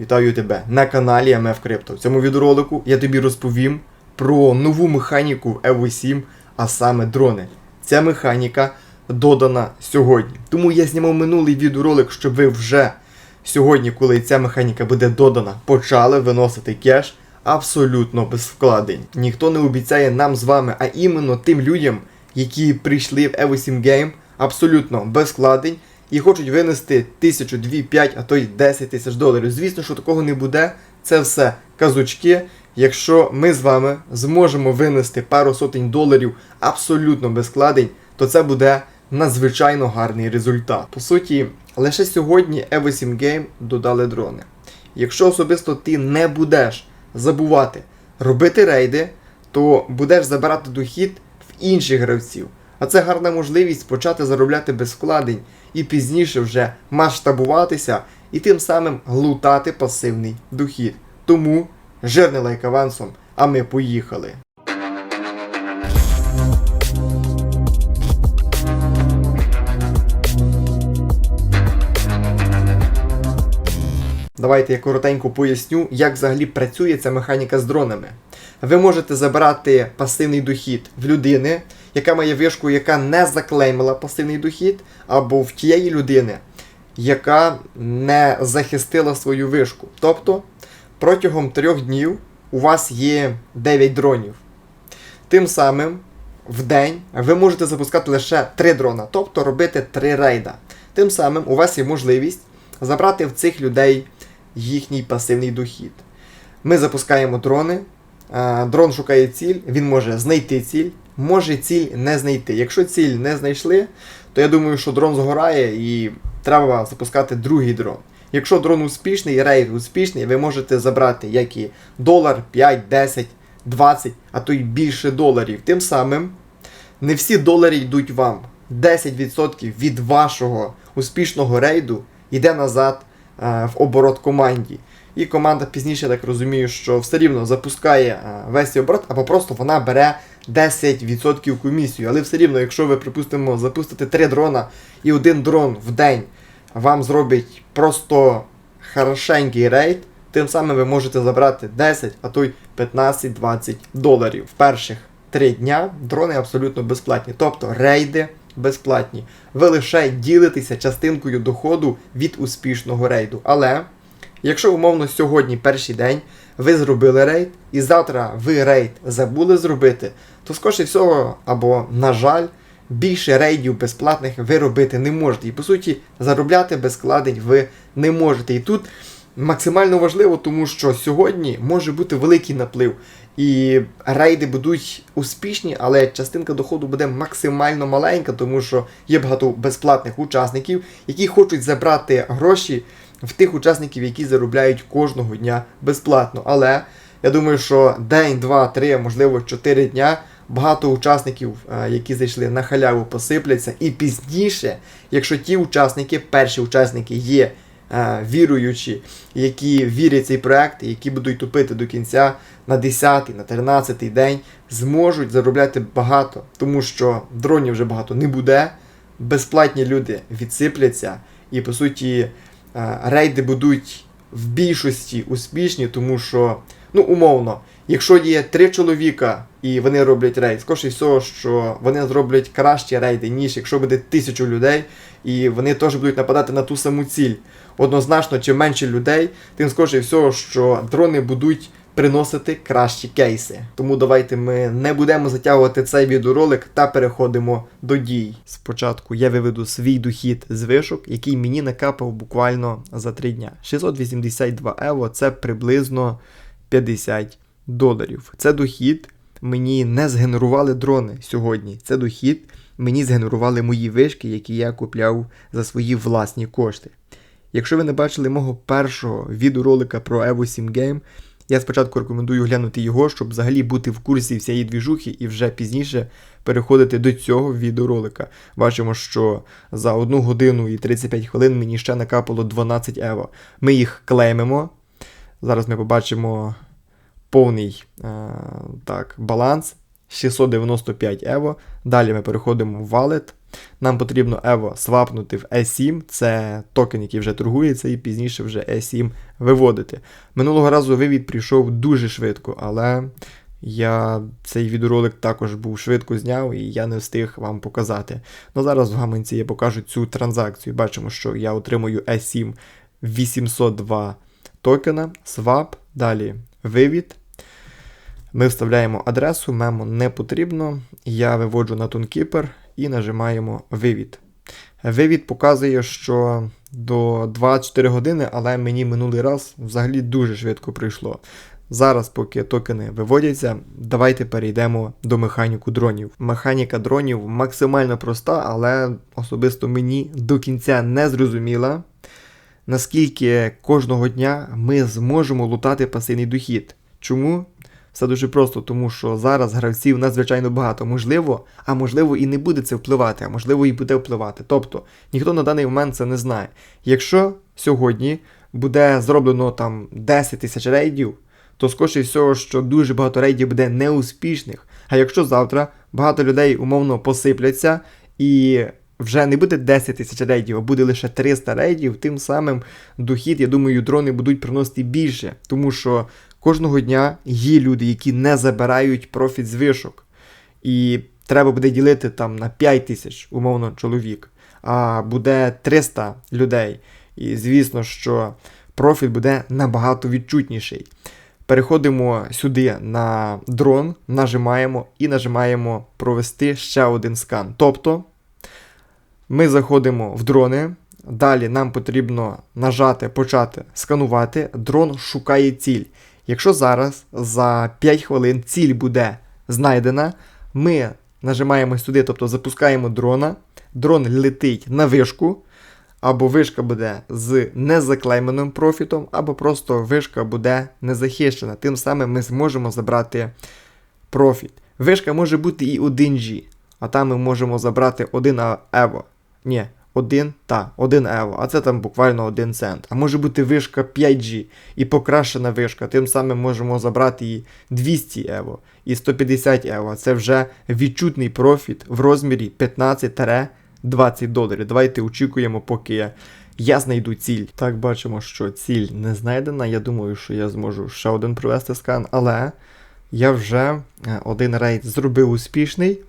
Вітаю тебе на каналі МФ Крипто. В цьому відеоролику я тобі розповім про нову механіку в Evo 7, а саме дрони. Ця механіка додана сьогодні. Тому я знімав минулий відеоролик, щоб ви вже сьогодні, коли ця механіка буде додана, почали виносити кеш абсолютно без вкладень. Ніхто не обіцяє нам з вами, а іменно тим людям, які прийшли в Evo 7 Game абсолютно без вкладень і хочуть винести тисячу, дві, п'ять, а то й 10 тисяч доларів. Звісно, що такого не буде. Це все казочки. Якщо ми з вами зможемо винести пару сотень доларів абсолютно без вкладень, то це буде надзвичайно гарний результат. По суті, лише сьогодні Evo 7 Game додали дрони. Якщо особисто ти не будеш забувати робити рейди, то будеш забирати дохід в інших гравців. А це гарна можливість почати заробляти без вкладень і пізніше вже масштабуватися і тим самим глутати пасивний дохід. Тому жирний лайк авансом, а ми поїхали. Давайте я коротенько поясню, як взагалі працює ця механіка з дронами. Ви можете забирати пасивний дохід в людини, яка має вишку, яка не заклеймила пасивний дохід, або в тієї людини, яка не захистила свою вишку. Тобто протягом трьох днів у вас є 9 дронів. Тим самим в день ви можете запускати лише 3 дрона, тобто робити 3 рейда. Тим самим у вас є можливість забрати в цих людей їхній пасивний дохід. Ми запускаємо дрони. Дрон шукає ціль, він може знайти ціль, може ціль не знайти. Якщо ціль не знайшли, то я думаю, що дрон згорає і треба запускати другий дрон. Якщо дрон успішний, рейд успішний, ви можете забрати як і долар, 5, 10, 20, а то й більше доларів. Тим самим не всі долари йдуть вам. 10% від вашого успішного рейду йде назад е, в оборот команді. І команда пізніше, так розумію, що все рівно запускає е, весь оборот, або просто вона бере 10% комісію. Але все рівно, якщо ви, припустимо, запустите 3 дрона і один дрон в день вам зробить просто хорошенький рейд, тим самим ви можете забрати 10, а то й 15-20 доларів. В перших 3 дня дрони абсолютно безплатні. Тобто рейди безплатні. Ви лише ділитеся частинкою доходу від успішного рейду. Але якщо умовно сьогодні перший день ви зробили рейд, і завтра ви рейд забули зробити, то скоріше всього, або, на жаль, більше рейдів безплатних ви робити не можете. І по суті, заробляти без складень ви не можете. І тут максимально важливо, тому що сьогодні може бути великий наплив. І рейди будуть успішні, але частинка доходу буде максимально маленька, тому що є багато безплатних учасників, які хочуть забрати гроші в тих учасників, які заробляють кожного дня безплатно. Але я думаю, що день, два, три, можливо, чотири дня багато учасників, е, які зайшли на халяву, посипляться. І пізніше, якщо ті учасники, перші учасники є віруючі, які вірять цей проект, які будуть тупити до кінця на 10-й, на 13-й день, зможуть заробляти багато, тому що дронів вже багато не буде. Безплатні люди відсипляться, і по суті е, рейди будуть в більшості успішні, тому що, ну, умовно, якщо є три чоловіка і вони роблять рейд, скоріше всього, що вони зроблять кращі рейди, ніж якщо буде тисячу людей, і вони теж будуть нападати на ту саму ціль. Однозначно, чим менше людей, тим скоріше всього, що дрони будуть приносити кращі кейси. Тому давайте ми не будемо затягувати цей відеоролик та переходимо до дій. Спочатку я виведу свій дохід з вишок, який мені накапав буквально за 3 дня. 682 ево це приблизно 50 доларів. Це дохід мені не згенерували дрони сьогодні. Це дохід мені згенерували мої вишки, які я купляв за свої власні кошти. Якщо ви не бачили мого першого відеоролика про Evo 7 Game, я спочатку рекомендую глянути його, щоб взагалі бути в курсі всієї двіжухи і вже пізніше переходити до цього відеоролика. Бачимо, що за 1 годину і 35 хвилин мені ще накапало 12 ево. Ми їх клеймимо. Зараз ми побачимо повний е, так, баланс. 695 Ево. Далі ми переходимо в Wallet. Нам потрібно Ево свапнути в E7, це токен, який вже торгується, і пізніше вже E7 виводити. Минулого разу вивід прийшов дуже швидко, але я цей відеоролик також був швидко зняв і я не встиг вам показати. Ну зараз в гаманці я покажу цю транзакцію. Бачимо, що я отримую E7 802 токена, свап, далі вивід. Ми вставляємо адресу, мемо не потрібно. Я виводжу на ToonKeeper і нажимаємо вивід. Вивід показує, що до 24 години, але мені минулий раз взагалі дуже швидко прийшло. Зараз, поки токени виводяться, давайте перейдемо до механіку дронів. Механіка дронів максимально проста, але особисто мені до кінця не зрозуміла, наскільки кожного дня ми зможемо лутати пасивний дохід. Чому? Все дуже просто, тому що зараз гравців надзвичайно багато. Можливо, а можливо і не буде це впливати, а можливо і буде впливати. Тобто ніхто на даний момент це не знає. Якщо сьогодні буде зроблено там 10 тисяч рейдів, то скоріше всього, що дуже багато рейдів буде неуспішних. А якщо завтра багато людей умовно посипляться і вже не буде 10 тисяч рейдів, а буде лише 300 рейдів, тим самим дохід, я думаю, дрони будуть приносити більше, тому що кожного дня є люди, які не забирають профіт з вишок. І треба буде ділити там на 5 тисяч, умовно, чоловік, а буде 300 людей. І звісно, що профіт буде набагато відчутніший. Переходимо сюди на дрон, нажимаємо і нажимаємо провести ще один скан. Тобто ми заходимо в дрони. Далі нам потрібно нажати почати сканувати. Дрон шукає ціль. Якщо зараз за 5 хвилин ціль буде знайдена, ми нажимаємо сюди, тобто запускаємо дрона. Дрон летить на вишку. Або вишка буде з незаклейменим профітом, або просто вишка буде незахищена. Тим самим ми зможемо забрати профіт. Вишка може бути і 1G, а там ми можемо забрати 1 Ево. Ні, 1 та 1 Ево, а це там буквально 1 цент. А може бути вишка 5G і покращена вишка. Тим самим можемо забрати і 200 Ево, і 150 Ево. Це вже відчутний профіт в розмірі 15 20 доларів. Давайте очікуємо, поки я знайду ціль. Так, бачимо, що ціль не знайдена. Я думаю, що я зможу ще один провести скан, але я вже один рейд зробив успішний.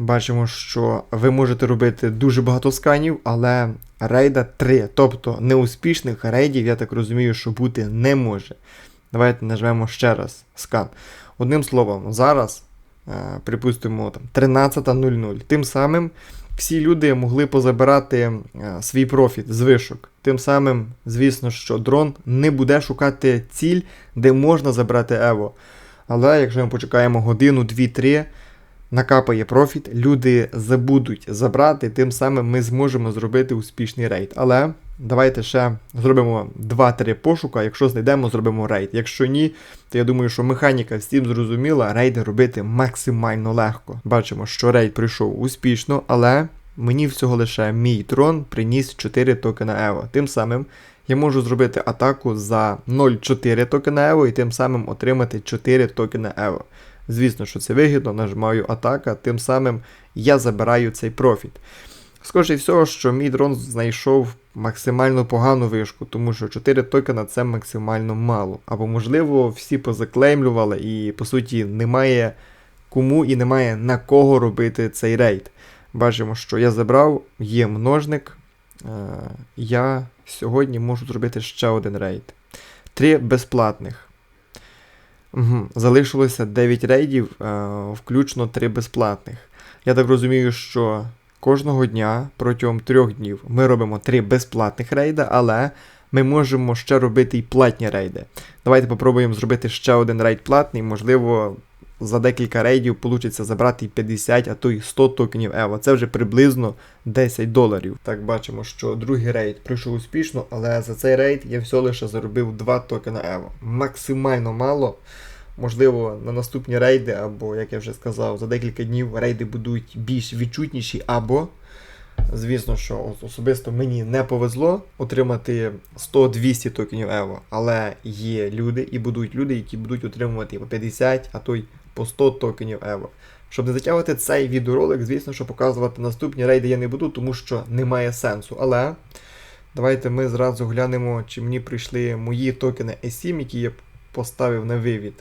Бачимо, що ви можете робити дуже багато сканів, але рейда 3. Тобто неуспішних рейдів, я так розумію, що бути не може. Давайте нажмемо ще раз скан. Одним словом, зараз, припустимо, 13.00. Тим самим всі люди могли позабирати е, свій профіт з вишок. Тим самим, звісно, що дрон не буде шукати ціль, де можна забрати Ево. Але якщо ми почекаємо годину, 2-3, накапає профіт, люди забудуть забрати, тим самим ми зможемо зробити успішний рейд. Але давайте ще зробимо 2-3 пошука. Якщо знайдемо, зробимо рейд. Якщо ні, то я думаю, що механіка всім зрозуміла, рейди робити максимально легко. Бачимо, що рейд прийшов успішно, але мені всього лише мій трон приніс 4 токена Ево. Тим самим я можу зробити атаку за 0,4 токена Ево і тим самим отримати 4 токена Ево. Звісно, що це вигідно, нажимаю атака, тим самим я забираю цей профіт. Схоже всього, що мій дрон знайшов максимально погану вишку, тому що 4 токена це максимально мало. Або, можливо, всі позаклеймлювали і, по суті, немає кому і немає на кого робити цей рейд. Бачимо, що я забрав, є множник. Е, я сьогодні можу зробити ще один рейд. Три безплатних. Угу. Залишилося 9 рейдів, е, включно 3 безплатних. Я так розумію, що кожного дня протягом 3 днів ми робимо 3 безплатних рейда, але ми можемо ще робити і платні рейди. Давайте попробуємо зробити ще один рейд платний, можливо, за декілька рейдів вийде забрати 50, а то й 100 токенів Ево. Це вже приблизно 10 доларів. Так бачимо, що другий рейд пройшов успішно, але за цей рейд я все лише заробив 2 токена Ево. Максимально мало. Можливо, на наступні рейди, або, як я вже сказав, за декілька днів рейди будуть більш відчутніші, або Звісно, що особисто мені не повезло отримати 100-200 токенів Ево, але є люди і будуть люди, які будуть отримувати по 50, а то й по 100 токенів Ево. Щоб не затягувати цей відеоролик, звісно, що показувати наступні рейди я не буду, тому що немає сенсу. Але давайте ми зразу глянемо, чи мені прийшли мої токени E7, які я поставив на вивід.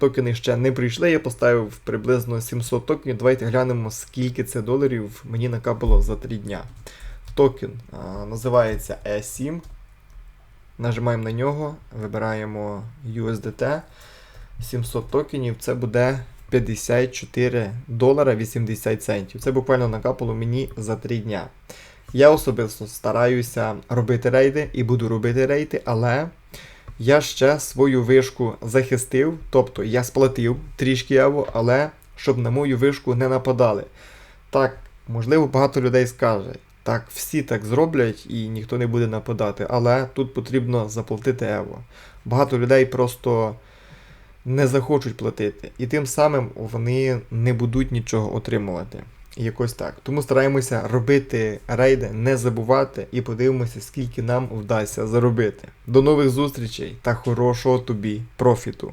Токени ще не прийшли, я поставив приблизно 700 токенів. Давайте глянемо, скільки це доларів мені накапало за 3 дня. Токен а, називається E7. Нажимаємо на нього, вибираємо USDT. 700 токенів це буде 54 долара 80 центів. Це буквально накапало мені за 3 дня. Я особисто стараюся робити рейди і буду робити рейди, але я ще свою вишку захистив, тобто я сплатив трішки яво, але щоб на мою вишку не нападали. Так, можливо, багато людей скаже. Так, всі так зроблять і ніхто не буде нападати, але тут потрібно заплатити Ево. Багато людей просто не захочуть платити, і тим самим вони не будуть нічого отримувати. Якось так. Тому стараємося робити рейди, не забувати і подивимося, скільки нам вдасться заробити. До нових зустрічей та хорошого тобі профіту!